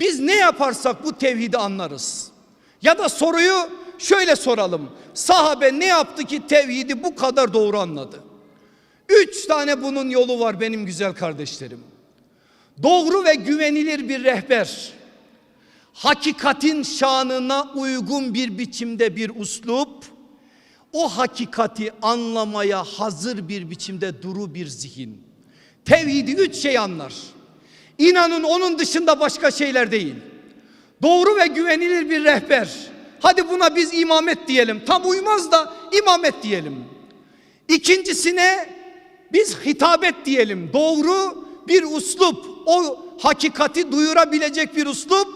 Biz ne yaparsak bu tevhidi anlarız. Ya da soruyu şöyle soralım. Sahabe ne yaptı ki tevhidi bu kadar doğru anladı? Üç tane bunun yolu var benim güzel kardeşlerim. Doğru ve güvenilir bir rehber. Hakikatin şanına uygun bir biçimde bir uslup. O hakikati anlamaya hazır bir biçimde duru bir zihin. Tevhidi üç şey anlar. İnanın onun dışında başka şeyler değil. Doğru ve güvenilir bir rehber. Hadi buna biz imamet diyelim. Tam uymaz da imamet diyelim. İkincisine biz hitabet diyelim. Doğru bir uslup. O hakikati duyurabilecek bir uslup.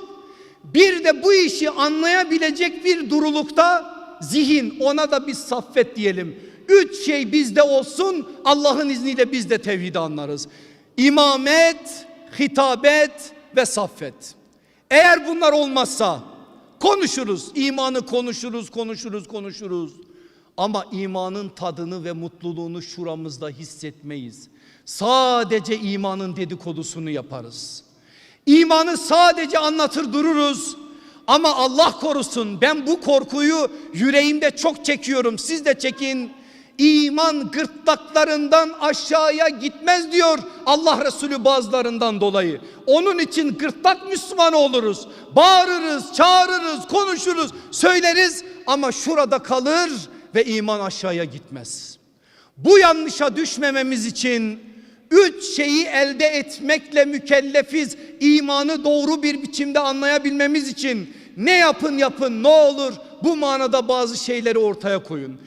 Bir de bu işi anlayabilecek bir durulukta zihin. Ona da biz saffet diyelim. Üç şey bizde olsun. Allah'ın izniyle biz de tevhidi anlarız. İmamet, hitabet ve saffet. Eğer bunlar olmazsa konuşuruz. imanı konuşuruz, konuşuruz, konuşuruz. Ama imanın tadını ve mutluluğunu şuramızda hissetmeyiz. Sadece imanın dedikodusunu yaparız. İmanı sadece anlatır dururuz. Ama Allah korusun ben bu korkuyu yüreğimde çok çekiyorum. Siz de çekin. İman gırtlaklarından aşağıya gitmez diyor Allah Resulü bazılarından dolayı. Onun için gırtlak Müslümanı oluruz. Bağırırız, çağırırız, konuşuruz, söyleriz ama şurada kalır ve iman aşağıya gitmez. Bu yanlışa düşmememiz için üç şeyi elde etmekle mükellefiz. İmanı doğru bir biçimde anlayabilmemiz için ne yapın yapın ne olur bu manada bazı şeyleri ortaya koyun.